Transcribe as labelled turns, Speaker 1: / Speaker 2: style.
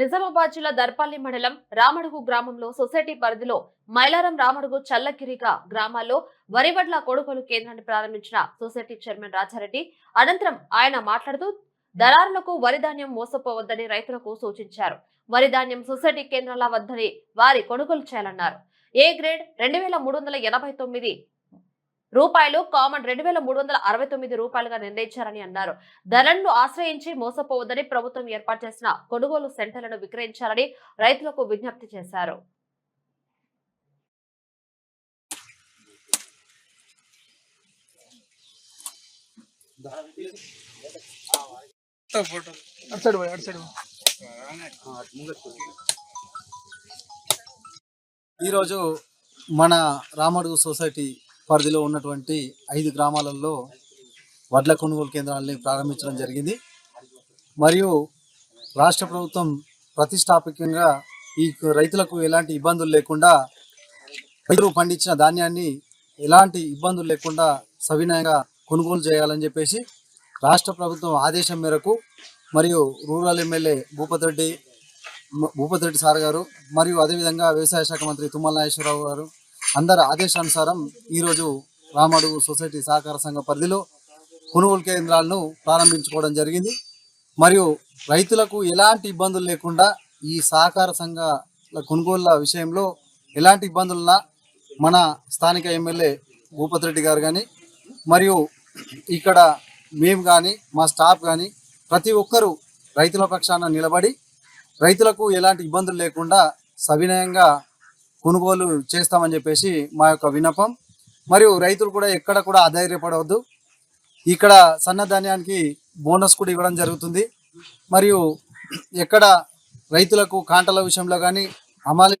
Speaker 1: నిజామాబాద్ జిల్లా దర్పల్లి మండలం రామడుగు గ్రామంలో సొసైటీ పరిధిలో మైలారం రామడుగు చల్లకిరిక గ్రామాల్లో వరివడ్ల కొడుకులు కేంద్రాన్ని ప్రారంభించిన సొసైటీ చైర్మన్ రాజారెడ్డి. అనంతరం ఆయన మాట్లాడుతూ దళారులకు వరిధాన్యం మోసపోవద్దని రైతులకు సూచించారు. వరిధాన్యం సొసైటీ కేంద్రాల వద్దని వారి కొనుగోలు చేయాలన్నారు. A grade? రెండు వేల మూడు వందల ఎనభై తొమ్మిది రూపాయలు కామన్ రెండు వేల మూడు వందల అరవై తొమ్మిది రూపాయలుగా నిర్ణయించారని అన్నారు ధరలను ఆశ్రయించి మోసపోవద్దని ప్రభుత్వం ఏర్పాటు చేసిన కొనుగోలు సెంటర్లను విక్రయించాలని రైతులకు విజ్ఞప్తి చేశారు.
Speaker 2: ఈరోజు మన రామడుగు సొసైటీ పరిధిలో ఉన్నటువంటి ఐదు గ్రామాలలో వడ్ల కొనుగోలు కేంద్రాలని ప్రారంభించడం జరిగింది. మరియు రాష్ట్ర ప్రభుత్వం ప్రతిష్టాత్మకంగా ఈ రైతులకు ఎలాంటి ఇబ్బందులు లేకుండా రైతులు పండించిన ధాన్యాన్ని ఎలాంటి ఇబ్బందులు లేకుండా సవినయంగా కొనుగోలు చేయాలని చెప్పేసి రాష్ట్ర ప్రభుత్వం ఆదేశం మేరకు మరియు rural MLA Bhupathi Reddy Bhupathi Reddy sir గారు మరియు అదేవిధంగా వ్యవసాయ శాఖ మంత్రి తుమ్మల నాగేశ్వరరావు గారు అందరి ఆదేశానుసారం ఈరోజు రామడుగు సొసైటీ సహకార సంఘ పరిధిలో కొనుగోలు కేంద్రాలను ప్రారంభించుకోవడం జరిగింది. మరియు రైతులకు ఎలాంటి ఇబ్బందులు లేకుండా ఈ సహకార సంఘాల కొనుగోళ్ళ విషయంలో ఎలాంటి ఇబ్బందులున్నా మన స్థానిక ఎమ్మెల్యే భూపతి రెడ్డి గారు కానీ మరియు ఇక్కడ మేము కానీ మా స్టాఫ్ కానీ ప్రతి ఒక్కరూ రైతుల పక్షాన నిలబడి రైతులకు ఎలాంటి ఇబ్బందులు లేకుండా సవినయంగా కొనుగోలు చేస్తామని చెప్పేసి మా యొక్క విన్నపం. మరియు రైతులు కూడా ఎక్కడ కూడా అధైర్యపడవద్దు. ఇక్కడ సన్న ధాన్యానికి బోనస్ కూడా ఇవ్వడం జరుగుతుంది. మరియు ఎక్కడ రైతులకు కాంటల విషయంలో కానీ అమాలి